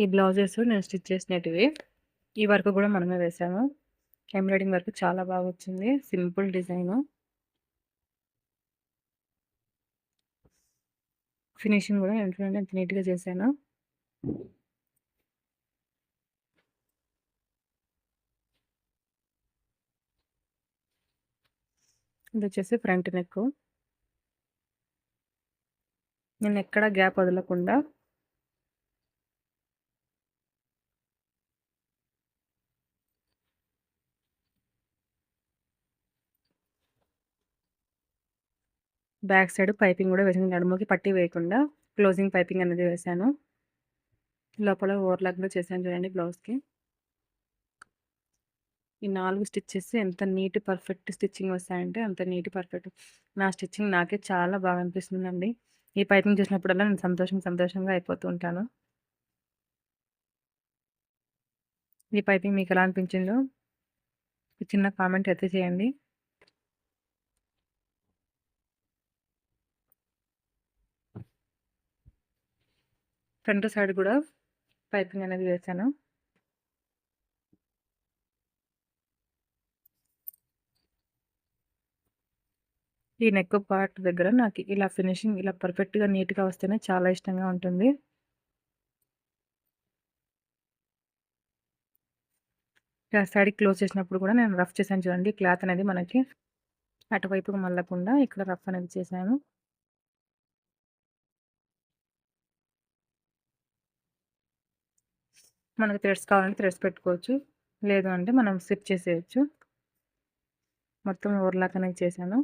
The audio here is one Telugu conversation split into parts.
ఈ బ్లౌజెస్ నేను స్టిచ్ చేసినటివి. ఈ వర్క్ కూడా మనమే వేసాము. ఎంబ్రాయిడింగ్ వర్క్ చాలా బాగా వచ్చింది. Simple design. ఫినిషింగ్ గూడా చూడండి ఎంత నీట్‌గా చేశాను ఇది వచ్చేసి ఫ్రంట్ నెక్కు. ఎక్కడ గ్యాప్ వదలకుండా బ్యాక్ సైడ్ పైపింగ్ కూడా వేసాను. నడుముకి పట్టి వేయకుండా క్లోజింగ్ పైపింగ్ అనేది వేసాను లోపల ఓవర్‌లాక్ కూడా చేశాను చూడండి బ్లౌజ్‌కి. ఈ నాలుగు స్టిచ్చెస్ ఎంత నీట్ పర్ఫెక్ట్ స్టిచ్చింగ్ వస్తాయంటే అంత నీట్ పర్ఫెక్ట్. నా స్టిచ్చింగ్ నాకే చాలా బాగా అనిపిస్తుందండి. ఈ పైపింగ్ చూసినప్పుడల్లా నేను సంతోషం సంతోషంగా అయిపోతూ ఉంటాను. ఈ పైపింగ్ మీకు ఎలా అనిపించిందో చిన్న కామెంట్ అయితే చేయండి. ఫ్రంట్ సైడ్ కూడా పైపింగ్ అనేది వేసాను ఈ నెక్ పార్ట్ దగ్గర నాకు ఇలా ఫినిషింగ్ ఇలా పర్ఫెక్ట్‌గా నీట్‌గా వస్తేనే చాలా ఇష్టంగా ఉంటుంది. ఇలా సైడ్ క్లోజ్ చేసినప్పుడు కూడా నేను రఫ్ చేశాను చూడండి. క్లాత్ అనేది మనకి అటువైపుకి మళ్ళకుండా ఇక్కడ రఫ్ అనేది చేశాను. మనకు థ్రెడ్స్ కావాలంటే థ్రెడ్స్ పెట్టుకోవచ్చు. లేదు అంటే మనం స్టిచ్ చేసేయచ్చు మొత్తం ఓవర్లా కనెక్ట్ చేశాను.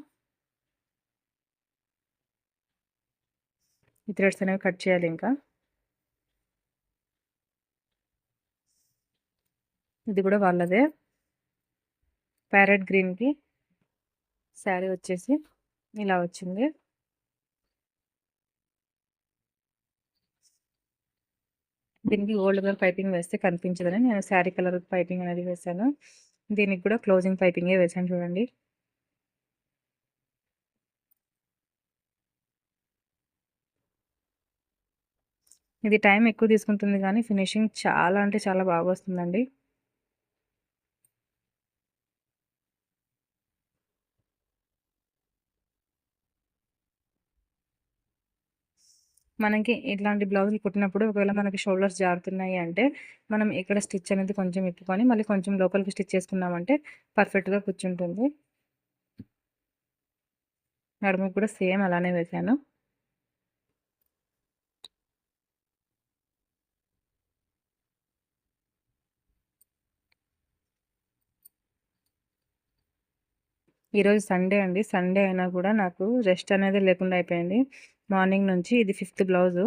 ఈ థ్రెడ్స్ అనేవి కట్ చేయాలి ఇంకా. ఇది కూడా వాళ్ళదే. ప్యారెట్ గ్రీన్‌కి శారీ వచ్చేసి ఇలా వచ్చింది. దీనికి గోల్డ్ కలర్ పైపింగ్ వేస్తే కనిపించదని నేను శారీ కలర్ పైపింగ్ అనేది వేశాను. దీనికి కూడా క్లోజింగ్ పైపింగే వేశాను చూడండి. ఇది టైం ఎక్కువ తీసుకుంటుంది కానీ ఫినిషింగ్ చాలా అంటే చాలా బాగా వస్తుందండి మనకి ఇట్లాంటి బ్లౌజులు కుట్టినప్పుడు ఒకవేళ మనకి షోల్డర్స్ జారుతున్నాయి అంటే, మనం ఇక్కడ స్టిచ్ అనేది కొంచెం ఇప్పుకొని మళ్ళీ కొంచెం లోపలికి స్టిచ్ చేసుకున్నామంటే పర్ఫెక్ట్‌గా కూర్చుంటుంది. నడుముకి కూడా సేమ్ అలానే వేశాను. ఈరోజు సండే అండి. సండే అయినా కూడా నాకు రెస్ట్ అనేది లేకుండా అయిపోయింది. మార్నింగ్ నుంచి ఇది ఫిఫ్త్ బ్లౌజు.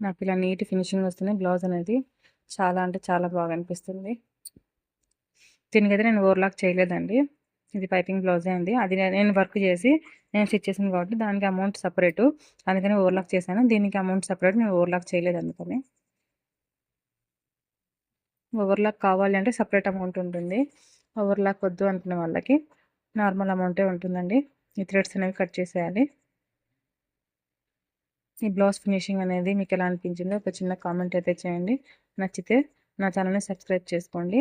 నాకు ఇలా నీట్ ఫినిషింగ్ వస్తుంది బ్లౌజ్ అనేది చాలా అంటే చాలా బాగా అనిపిస్తుంది. దీనికైతే నేను ఓవర్‌లాక్ చేయలేదండి. ఇది పైపింగ్ బ్లౌజే ఉంది. అది నేను వర్క్ చేసి నేను స్టిచ్ చేసింది కాబట్టి దానికి అమౌంట్ సపరేటు అందుకని ఓవర్‌లాక్ చేశాను. దీనికి అమౌంట్ సపరేట్ నేను ఓవర్‌లాక్ చేయలేదు అందుకని. ఓవర్‌లాక్ కావాలి అంటే సపరేట్ అమౌంట్ ఉంటుంది. ఓవర్‌లాక్ వద్దు అనుకునే వాళ్ళకి నార్మల్ అమౌంటే ఉంటుందండి. ఈ థ్రెడ్స్ అనేవి కట్ చేసేయాలి. ఈ బ్లౌజ్ ఫినిషింగ్ అనేది మీకు ఎలా అనిపించిందో ఒక చిన్న కామెంట్ అయితే చేయండి. నచ్చితే నా ఛానల్‌ని సబ్స్క్రైబ్ చేసుకోండి.